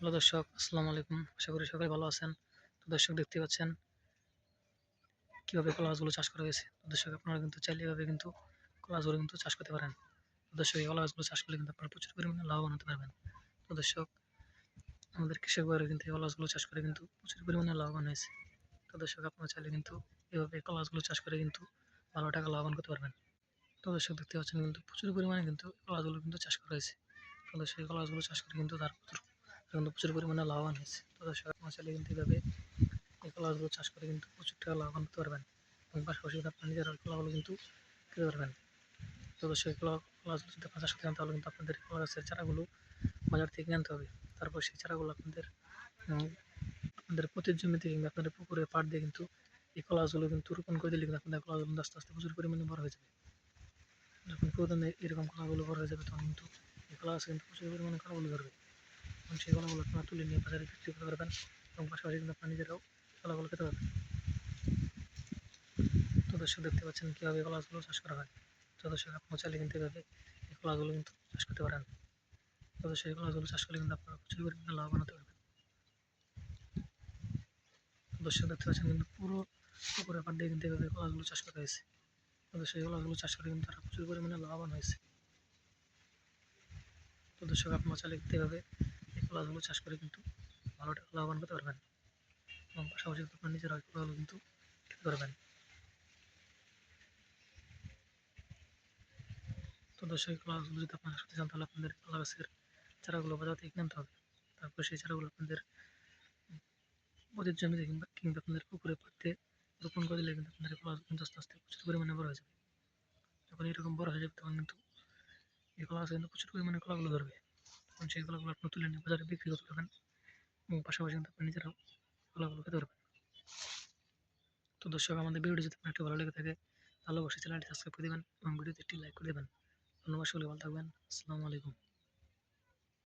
Hello দর্শক, আসসালামু আলাইকুম। আশা করি সবাই ভালো আছেন। তো দর্শক দেখতে পাচ্ছেন কীভাবে কলাগাছগুলো চাষ করা হয়েছে। দর্শক, আপনারা কিন্তু চাইলে এভাবে কিন্তু কলা গাছগুলো কিন্তু চাষ করতে পারেন। দর্শক, এই কলা গাছগুলো চাষ করলে কিন্তু আপনারা প্রচুর পরিমাণে লাভবান হতে পারবেন। তো দর্শক, আমাদের কৃষক ভাইরা কিন্তু এই কলা গাছগুলো চাষ করে কিন্তু প্রচুর পরিমাণে লাভবান হয়েছে। তো দর্শক, আপনারা চাইলে কিন্তু এভাবে কলা গাছগুলো চাষ করে কিন্তু ভালো টাকা লাভবান করতে পারবেন। তো দর্শক দেখতে পাচ্ছেন কিন্তু প্রচুর পরিমাণে কিন্তু কলা গাছগুলো কিন্তু চাষ করা হয়েছে। তো দর্শক, এই কলাগাছগুলো চাষ করে কিন্তু তার প্রচুর কিন্তু প্রচুর পরিমাণে লাভবান হয়েছে। তো দর্শক, আপনারা চাইলে কিন্তু এভাবে এই কলাগুলো চাষ করে কিন্তু প্রচুর টাকা লাভবান হতে পারবেন এবং পাশাপাশি আপনার নিজের কলাগুলো কিন্তু খেতে পারবেন। তো এই কলা, কলাগুলো যদি আপনার চাষ করতে তাহলে কিন্তু আপনাদের কলা গাছের চারাগুলো বাজার থেকে আনতে হবে। তারপর সেই চারাগুলো আপনাদের আপনাদের প্রতির জমিতে কিংবা আপনাদের পুকুরে পাট দিয়ে কিন্তু এই কলা গাছগুলো কিন্তু রোপণ করে দিলে কিন্তু আপনাদের কলা গাছগুলো আস্তে আস্তে প্রচুর পরিমাণে বড় হয়ে যাবে। যখন প্রথমে এরকম কলাগুলো বড় হয়ে যাবে, তখন কিন্তু এই কলা গাছে কিন্তু প্রচুর পরিমাণে কলাগুলো ধরবে। এবং সেই কলাগুলো আপনারা তুলে নিয়ে বাজারে বিক্রি করতে পারবেন এবং পাশাপাশি কিন্তু আপনার নিজেরাও কলাগুলো খেতে পারবেন। তো দর্শক দেখতে পাচ্ছেন কীভাবে কলাগুলো চাষ করা হয়। তো দর্শক আপনারা চাইলে কিন্তু এভাবে এই কলাগুলো কিন্তু চাষ করতে পারেন। তো দর্শক, এই কলাগুলো চাষ করলে কিন্তু আপনারা প্রচুর পরিমাণে লাভবান হতে পারবেন। দর্শক দেখতে পাচ্ছেন কিন্তু পুরো পুকুরে পাট দিয়ে কিন্তু এভাবে কলাগুলো চাষ করা হয়েছে। তো এই কলাগুলো চাষ করে কিন্তু তারা প্রচুর পরিমাণে লাভবান হয়েছে। তো দর্শক আপনারা কিন্তু এভাবে এই চাষ করে কিন্তু ভালো লাভবান করতে পারবেন। এবং পাশাপাশি আপনার নিজেরা এই কলাগুলো কিন্তু খেতে পারবেন। তো দর্শক এই যদি আপনারা করতে চান, তাহলে আপনাদের কলা গাছের চারাগুলো বাজার থেকে কিনতে হবে। তারপর সেই চারাগুলো আপনাদের ওদের জমিতে কিংবা কিংবা আপনাদের পুকুরে পাড়তে রোপণ করে দিলে কিন্তু আপনাদের কলা কিন্তু আস্তে আস্তে প্রচুর পরিমাণে বড় হয়ে যাবে। যখন এরকম বড় হয়ে যাবে, তখন কিন্তু এই কলা গাছে কিন্তু প্রচুর পরিমাণে কলাগুলো ধরবে। তখন সেই কলাগুলো আপনি তুলে নিয়ে বাজারে বিক্রি করতে পারবেন এবং পাশাপাশি কিন্তু আপনি নিজেরাও কলাগুলো খেতে পারবেন। তো দর্শক, আমাদের ভিডিওটি যদি আপনার একটু ভালো লেগে থাকে অবশ্যই চ্যানেলটি সাবস্ক্রাইব করে দেবেন এবং ভিডিওতে একটি লাইক করে দেবেন। ধন্যবাদ সকলে ভালো থাকবেন। আসসালামু আলাইকুম।